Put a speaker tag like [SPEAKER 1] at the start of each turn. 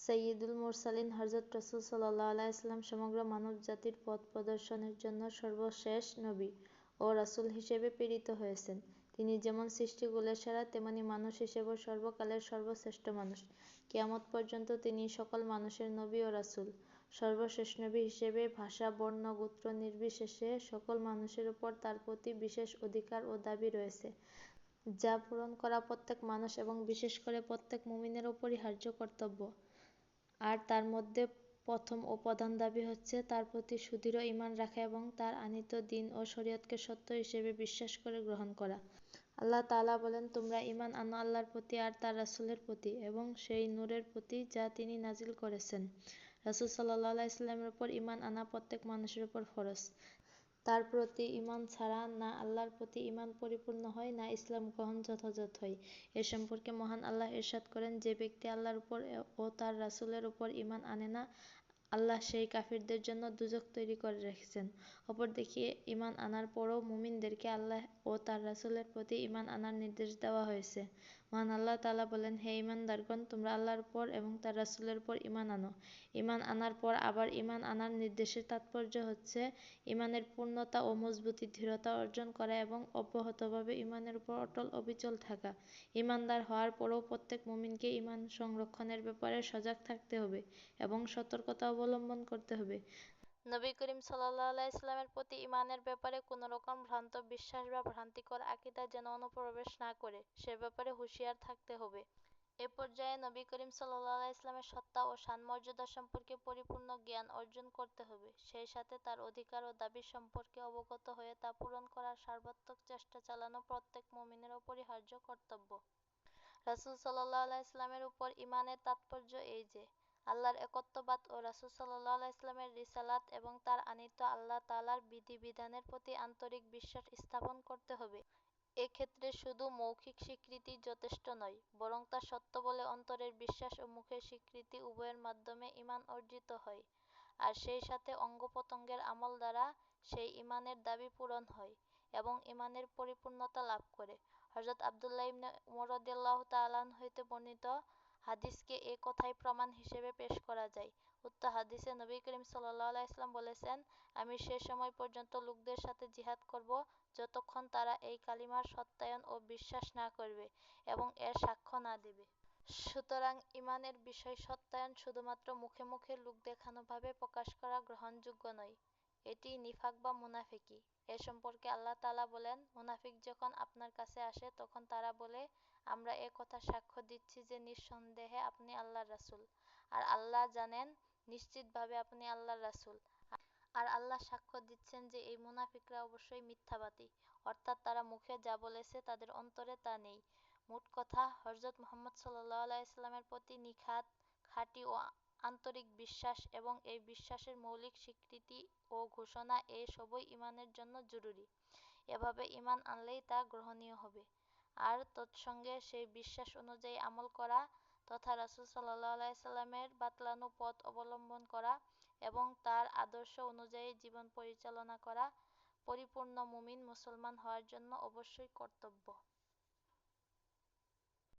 [SPEAKER 1] সৈয়দুল মুরসালিন হযরত রাসূল সাল্লাল্লাহু আলাইহি ওয়াসাল্লাম সমগ্র মানবজাতির পথ প্রদর্শনের জন্য সর্বশেষ নবী ও রাসূল হিসেবে প্রেরিত হয়েছেন। তিনি যেমন সৃষ্টিকুলের সেরা তেমনি মানুষ হিসেবেও সর্বকালের সর্বশ্রেষ্ঠ মানুষ। কিয়ামত পর্যন্ত তিনিই সকল মানুষের নবী ও রাসূল। সর্বশেষ নবী হিসেবে ভাষা, বর্ণ, গোত্র নির্বিশেষে সকল মানুষের উপর তার প্রতি বিশেষ অধিকার ও দাবি রয়েছে, যা পূরণ করা প্রত্যেক মানুষ এবং বিশেষ করে প্রত্যেক মুমিনের অপরিহার্য কর্তব্য। আর তার মধ্যে প্রথম ও প্রধান দাবি হচ্ছে তাঁর প্রতি সুদৃঢ় ঈমান রাখা এবং তাঁর আনীত দ্বীন ও শরীয়তকে সত্য হিসেবে বিশ্বাস করে গ্রহণ করা। আল্লাহ তাআলা বলেন, তোমরা ঈমান আনো আল্লাহর প্রতি আর তাঁর রাসূলের প্রতি এবং সেই নূরের প্রতি যা তিনি নাজিল করেছেন। রাসূল সাল্লাল্লাহু আলাইহি ওয়াসাল্লামের উপর ঈমান আনা প্রত্যেক মানুষের উপর ফরজ। তাঁর প্রতি ঈমান ছাড়া না আল্লাহর প্রতি ঈমান পরিপূর্ণ হয়, না ইসলাম গ্রহণ যথাযথ হয়। এ সম্পর্কে মহান আল্লাহ ইরশাদ করেন, যে ব্যক্তি আল্লাহর উপর ও তার রাসুলের উপর ইমান আনে না, আল্লাহ সেই কাফিরদের জন্য দোজখ তৈরি করে রেখেছেন। অপর অপরদিকে ইমান আনার পরও মুমিনদেরকে আল্লাহ ও তার রাসুলের প্রতি ইমান আনার নির্দেশ দেওয়া হয়েছে। মহান আল্লাহ তালা বলেন, হে ঈমানদারগণ, তোমরা আল্লাহর পর এবং তার রাসুলের পর ইমান আনো। ইমান আনার পর আবার ঈমান আনার নির্দেশের তাৎপর্য হচ্ছে ঈমানের পূর্ণতা ও মজবুতি, দৃঢ়তা অর্জন করা এবং অব্যাহতভাবে ইমানের উপর অটল অবিচল থাকা। ঈমানদার হওয়ার পরও প্রত্যেক মুমিনকে ইমান সংরক্ষণের ব্যাপারে সজাগ থাকতে হবে এবং সতর্কতা অবলম্বন করতে হবে। নবী করীম আলাইহি প্রতি ইমানের ব্যাপারে কোন রকম ভ্রান্ত বিশ্বাস বা ভ্রান্তিকর আকীদা যেন অনুপ্রবেশ না করে, সে ব্যাপারে হুঁশিয়ার থাকতে হবে। এ পর্যায়ে নবী করীম সাল্লাল্লাহু আলাইহি ওয়াসাল্লামের সত্তা ও শান-মর্যাদা সম্পর্কে পরিপূর্ণ জ্ঞান অর্জন করতে হবে। সেই সাথে তার অধিকার ও দাবি সম্পর্কে অবগত হয়ে তা পূরণ করার সর্বাত্মক চেষ্টা চালানো প্রত্যেক মুমিনের অপরিহার্য কর্তব্য। রাসূল সাল্লাল্লাহু আলাইহি ওয়াসাল্লামের উপর ঈমানের তাৎপর্য এই যে, আল্লাহর একত্ববাদ ও রাসূল সাল্লাল্লাহু আলাইহি ওয়াসাল্লামের রিসালাত এবং তাঁর আনীত আল্লাহ তাআলার বিধি-বিধানের প্রতি আন্তরিক বিশ্বাস স্থাপন করতে হবে। এ ক্ষেত্রে শুধু মৌখিক স্বীকৃতিই যথেষ্ট নয়, বরং তা সত্য বলে অন্তরের বিশ্বাস ও মুখের স্বীকৃতি উভয়ের মাধ্যমে ঈমান অর্জিত হয়। আর সেই সাথে অঙ্গ-প্রত্যঙ্গের আমল দ্বারা সেই ঈমানের দাবি পূরণ হয় এবং ঈমানের পরিপূর্ণতা লাভ করে। হযরত আব্দুল্লাহ ইবনে উমর রাযিয়াল্লাহু তাআলা হতে বর্ণিত হাদীসকে এ কথাই প্রমাণ হিসেবে পেশ করা যায়। উক্ত হাদীসে নবী করীম সাল্লাল্লাহু আলাইহি বলেছেন, আমি সে সময় পর্যন্ত লোকদের সাথে জিহাদ করব, যতক্ষণ তারা এই কালিমার সত্যায়ন ও বিশ্বাস না করবে এবং এর সাক্ষ্য না দেবে। সুতরাং ঈমানের বিষয় সত্যায়ন শুধুমাত্র মুখে মুখে লোকদেখানোভাবে প্রকাশ করা গ্রহণযোগ্য নয়। এটিই নিফাক বা মুনাফিকি। এ সম্পর্কে আল্লাহ তাআলা বলেন, মুনাফিক যখন আপনার কাছে আসে তখন তারা বলে, আমরা এ কথার সাক্ষ্য দিচ্ছি যে নিঃসন্দেহে আপনি আল্লাহর রাসূল, আর আল্লাহ জানেন নিশ্চিতভাবে আপনি আল্লাহর রাসূল। আর আল্লাহ সাক্ষ্য দিচ্ছেন যে এই মুনাফিকরা অবশ্যই মিথ্যাবাদী, অর্থাৎ তারা মুখে যা বলেছে তাদের অন্তরে তা নেই। মোট কথা, হযরত মুহাম্মদ সাল্লাল্লাহু আলাইহি ওয়াসাল্লামের প্রতি নিখাত, খাঁটি ও আন্তরিক বিশ্বাস এবং এই বিশ্বাসের মৌলিক স্বীকৃতি ও ঘোষণা এ সবই ঈমানের জন্য জরুরি। এভাবে ঈমান আনলেই তা গ্রহণীয় হবে। আর তৎসঙ্গে সেই বিশ্বাস অনুযায়ী আমল করা তথা রাসূল সাল্লাল্লাহু আলাইহি ওয়াসাল্লামের বাতলানো পথ অবলম্বন করা এবং তার আদর্শ অনুযায়ী জীবন পরিচালনা করা, পরিপূর্ণ মুমিন মুসলমান হওয়ার জন্য অবশ্যই কর্তব্য।